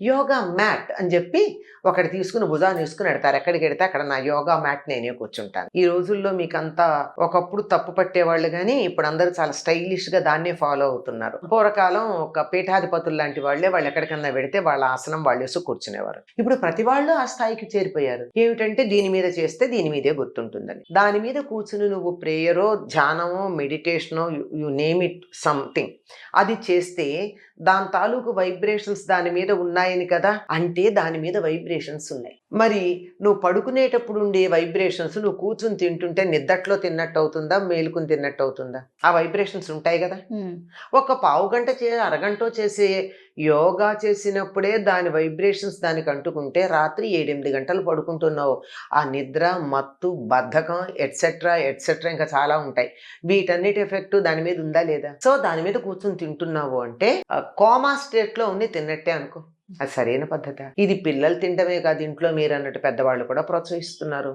Yoga mat అని చెప్పి ఒకటి తీసుకుని భుజాన్ని తీసుకుని పెడతారు. ఎక్కడికి వెడితే అక్కడ నా యోగా మ్యాట్ నేనే కూర్చుంటాను. ఈ రోజుల్లో మీకు అంతా ఒకప్పుడు తప్పు పట్టేవాళ్ళు కానీ ఇప్పుడు అందరూ చాలా స్టైలిష్గా దాన్నే ఫాలో అవుతున్నారు. పూర్వకాలం ఒక పీఠాధిపతులు లాంటి వాళ్ళే వాళ్ళు ఎక్కడికన్నా పెడితే వాళ్ళ ఆసనం వాళ్ళు వేసి కూర్చునేవారు. ఇప్పుడు ప్రతి వాళ్ళు ఆ స్థాయికి చేరిపోయారు. ఏమిటంటే దీని మీద చేస్తే దీని మీదే గుర్తుంటుందని. దాని మీద కూర్చుని నువ్వు ప్రేయరో ధ్యానమో మెడిటేషనో యు నేమ్ ఇట్ సంథింగ్. అది చేస్తే దాని తాలూకు వైబ్రేషన్స్ దాని మీద ఉన్నాయి ఉన్నాయని కదా? అంటే దాని మీద వైబ్రేషన్స్ ఉన్నాయి. మరి నువ్వు పడుకునేటప్పుడు ఉండే వైబ్రేషన్స్ నువ్వు కూర్చుని తింటుంటే నిద్దట్లో తిన్నట్టు అవుతుందా మేలుకుని తిన్నట్టు అవుతుందా ఆ వైబ్రేషన్స్ ఉంటాయి కదా. ఒక పావు గంట చే అరగంట చేసే యోగా చేసినప్పుడే దాని వైబ్రేషన్స్ దానికి అంటుకుంటే రాత్రి ఏడెనిమిది గంటలు పడుకుంటున్నావు. ఆ నిద్ర మత్తు బద్ధకం ఎట్సెట్రా ఎట్సెట్రా ఇంకా చాలా ఉంటాయి. వీటన్నిటి ఎఫెక్ట్ దాని మీద ఉందా లేదా? సో దాని మీద కూర్చొని తింటున్నావు అంటే కోమా స్టేట్లో ఉండి తిన్నట్టే అనుకో. అది సరైన పద్ధత. ఇది పిల్లలు తినడమే కాదు ఇంట్లో మీరు అన్నట్టు పెద్దవాళ్ళు కూడా ప్రోత్సహిస్తున్నారు.